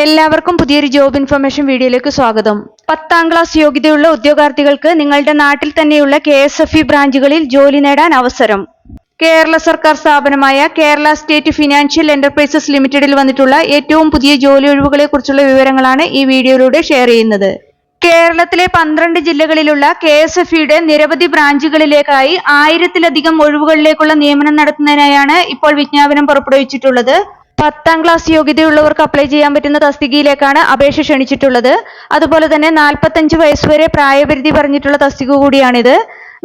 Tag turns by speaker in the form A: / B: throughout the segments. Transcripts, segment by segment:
A: എല്ലാവർക്കും പുതിയൊരു job information വീഡിയോയിലേക്ക് സ്വാഗതം. പത്താം ക്ലാസ് യോഗ്യതയുള്ള ഉദ്യോഗാർത്ഥികൾക്ക് നിങ്ങളുടെ നാട്ടിൽ തന്നെയുള്ള കെ എസ് എഫ് ഇ ബ്രാഞ്ചുകളിൽ ജോലി നേടാൻ അവസരം. കേരള സർക്കാർ സ്ഥാപനമായ കേരള സ്റ്റേറ്റ് ഫിനാൻഷ്യൽ എന്റർപ്രൈസസ് ലിമിറ്റഡിൽ വന്നിട്ടുള്ള ഏറ്റവും പുതിയ ജോലി ഒഴിവുകളെ കുറിച്ചുള്ള വിവരങ്ങളാണ് ഈ വീഡിയോയിലൂടെ ഷെയർ ചെയ്യുന്നത്. കേരളത്തിലെ പന്ത്രണ്ട് ജില്ലകളിലുള്ള കെ എസ് എഫ് ഇയുടെ നിരവധി ബ്രാഞ്ചുകളിലേക്കായി ആയിരത്തിലധികം ഒഴിവുകളിലേക്കുള്ള നിയമനം നടത്തുന്നതിനായാണ് ഇപ്പോൾ വിജ്ഞാപനം പുറപ്പെടുവിച്ചിട്ടുള്ളത്. പത്താം ക്ലാസ് യോഗ്യതയുള്ളവർക്ക് അപ്ലൈ ചെയ്യാൻ പറ്റുന്ന തസ്തികയിലേക്കാണ് അപേക്ഷ ക്ഷണിച്ചിട്ടുള്ളത്. അതുപോലെ തന്നെ നാൽപ്പത്തഞ്ച് വയസ്സ് വരെ പ്രായപരിധി പറഞ്ഞിട്ടുള്ള തസ്തിക കൂടിയാണിത്.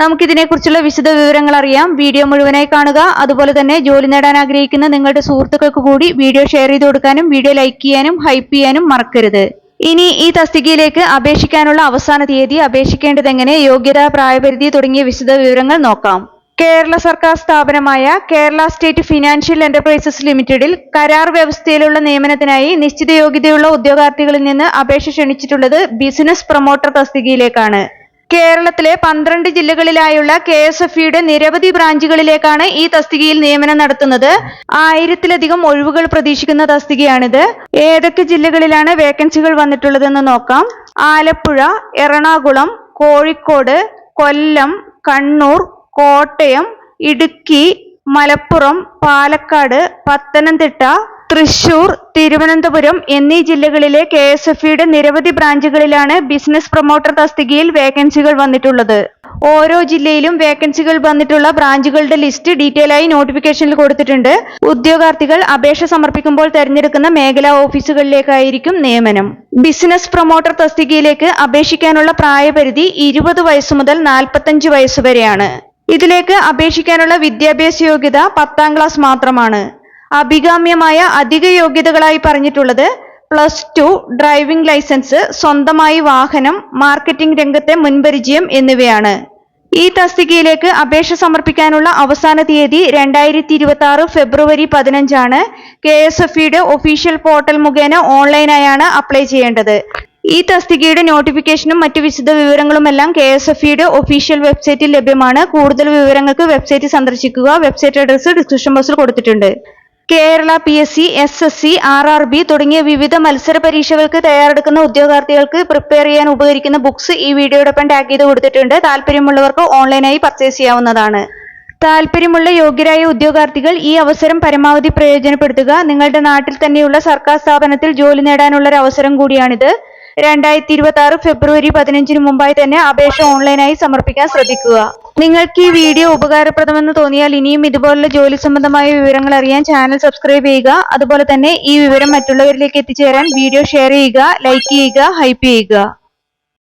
A: നമുക്കിതിനെക്കുറിച്ചുള്ള വിശദ വിവരങ്ങൾ അറിയാം. വീഡിയോ മുഴുവനായി കാണുക. അതുപോലെ തന്നെ ജോലി നേടാൻ ആഗ്രഹിക്കുന്ന നിങ്ങളുടെ സുഹൃത്തുക്കൾക്ക് കൂടി വീഡിയോ ഷെയർ ചെയ്ത് കൊടുക്കാനും വീഡിയോ ലൈക്ക് ചെയ്യാനും ഹൈപ്പ് ചെയ്യാനും മറക്കരുത്. ഇനി ഈ തസ്തികയിലേക്ക് അപേക്ഷിക്കാനുള്ള അവസാന തീയതി അപേക്ഷിക്കേണ്ടത് എങ്ങനെ യോഗ്യത പ്രായപരിധി തുടങ്ങിയ വിശദ വിവരങ്ങൾ നോക്കാം. കേരള സർക്കാർ സ്ഥാപനമായ കേരള സ്റ്റേറ്റ് ഫിനാൻഷ്യൽ എന്റർപ്രൈസസ് ലിമിറ്റഡിൽ കരാർ വ്യവസ്ഥയിലുള്ള നിയമനത്തിനായി നിശ്ചിത യോഗ്യതയുള്ള ഉദ്യോഗാർത്ഥികളിൽ നിന്ന് അപേക്ഷ ക്ഷണിച്ചിട്ടുള്ളത് ബിസിനസ് പ്രൊമോട്ടർ തസ്തികയിലേക്കാണ്. കേരളത്തിലെ പന്ത്രണ്ട് ജില്ലകളിലായുള്ള കെ എസ് എഫ് ഇയുടെ നിരവധി ബ്രാഞ്ചുകളിലേക്കാണ് ഈ തസ്തികയിൽ നിയമനം നടത്തുന്നത്. ആയിരത്തിലധികം ഒഴിവുകൾ പ്രതീക്ഷിക്കുന്ന തസ്തികയാണിത്. ഏതൊക്കെ ജില്ലകളിലാണ് വേക്കൻസികൾ വന്നിട്ടുള്ളതെന്ന് നോക്കാം. ആലപ്പുഴ എറണാകുളം കോഴിക്കോട് കൊല്ലം കണ്ണൂർ കോട്ടയം ഇടുക്കി മലപ്പുറം പാലക്കാട് പത്തനംതിട്ട തൃശൂർ തിരുവനന്തപുരം എന്നീ ജില്ലകളിലെ കെ എസ് എഫ് ഇയുടെ നിരവധി ബ്രാഞ്ചുകളിലാണ് ബിസിനസ് പ്രൊമോട്ടർ തസ്തികയിൽ വേക്കൻസികൾ വന്നിട്ടുള്ളത്. ഓരോ ജില്ലയിലും വേക്കൻസികൾ വന്നിട്ടുള്ള ബ്രാഞ്ചുകളുടെ ലിസ്റ്റ് ഡീറ്റെയിൽ ആയി നോട്ടിഫിക്കേഷനിൽ കൊടുത്തിട്ടുണ്ട്. ഉദ്യോഗാർത്ഥികൾ അപേക്ഷ സമർപ്പിക്കുമ്പോൾ തെരഞ്ഞെടുക്കുന്ന മേഖലാ ഓഫീസുകളിലേക്കായിരിക്കും നിയമനം. ബിസിനസ് പ്രൊമോട്ടർ തസ്തികയിലേക്ക് അപേക്ഷിക്കാനുള്ള പ്രായപരിധി ഇരുപത് വയസ്സ് മുതൽ നാൽപ്പത്തഞ്ച് വയസ്സ് വരെയാണ്. ഇതിലേക്ക് അപേക്ഷിക്കാനുള്ള വിദ്യാഭ്യാസ യോഗ്യത പത്താം ക്ലാസ് മാത്രമാണ്. അഭികാമ്യമായ അധിക യോഗ്യതകളായി പറഞ്ഞിട്ടുള്ളത് പ്ലസ് ടു ഡ്രൈവിംഗ് ലൈസൻസ് സ്വന്തമായി വാഹനം മാർക്കറ്റിംഗ് രംഗത്തെ മുൻപരിചയം എന്നിവയാണ്. ഈ തസ്തികയിലേക്ക് അപേക്ഷ സമർപ്പിക്കാനുള്ള അവസാന തീയതി രണ്ടായിരത്തി ഇരുപത്തി ആറ് ഫെബ്രുവരി പതിനഞ്ചാണ്. കെ എസ് എഫ് ഇയുടെ ഒഫീഷ്യൽ പോർട്ടൽ മുഖേന ഓൺലൈനായാണ് അപ്ലൈ ചെയ്യേണ്ടത്. ഈ തസ്തികയുടെ നോട്ടിഫിക്കേഷനും മറ്റു വിശദ വിവരങ്ങളുമെല്ലാം കെ എസ് എഫ് ഇയുടെ ഒഫീഷ്യൽ വെബ്സൈറ്റിൽ ലഭ്യമാണ്. കൂടുതൽ വിവരങ്ങൾക്ക് വെബ്സൈറ്റ് സന്ദർശിക്കുക. വെബ്സൈറ്റ് അഡ്രസ് ഡിസ്ക്രിപ്ഷൻ ബോക്സിൽ കൊടുത്തിട്ടുണ്ട്. Kerala P S C S S C R R B തുടങ്ങിയ വിവിധ മത്സര പരീക്ഷകൾക്ക് തയ്യാറെടുക്കുന്ന ഉദ്യോഗാർത്ഥികൾക്ക് പ്രിപ്പയർ ചെയ്യാൻ ഉപകരിക്കുന്ന ബുക്സ് ഈ വീഡിയോടൊപ്പം ടാഗ് ചെയ്ത് കൊടുത്തിട്ടുണ്ട്. താല്പര്യമുള്ളവർക്ക് ഓൺലൈനായി പർച്ചേസ് ചെയ്യാവുന്നതാണ്. താല്പര്യമുള്ള യോഗ്യരായ ഉദ്യോഗാർത്ഥികൾ ഈ അവസരം പരമാവധി പ്രയോജനപ്പെടുത്തുക. നിങ്ങളുടെ നാട്ടിൽ തന്നെയുള്ള സർക്കാർ സ്ഥാപനത്തിൽ ജോലി നേടാനുള്ള ഒരു അവസരം കൂടിയാണിത്. രണ്ടായിരത്തി ഇരുപത്തി ആറ് ഫെബ്രുവരി പതിനഞ്ചിന് മുമ്പായി തന്നെ അപേക്ഷ ഓൺലൈനായി സമർപ്പിക്കാൻ ശ്രദ്ധിക്കുക. നിങ്ങൾക്ക് ഈ വീഡിയോ ഉപകാരപ്രദമെന്ന് തോന്നിയാൽ ഇനിയും ഇതുപോലുള്ള ജോലി സംബന്ധമായ വിവരങ്ങൾ അറിയാൻ ചാനൽ സബ്സ്ക്രൈബ് ചെയ്യുക. അതുപോലെ തന്നെ ഈ വിവരം മറ്റുള്ളവരിലേക്ക് എത്തിച്ചേരാൻ വീഡിയോ ഷെയർ ചെയ്യുക ലൈക്ക് ചെയ്യുക ഹൈപ്പ് ചെയ്യുക.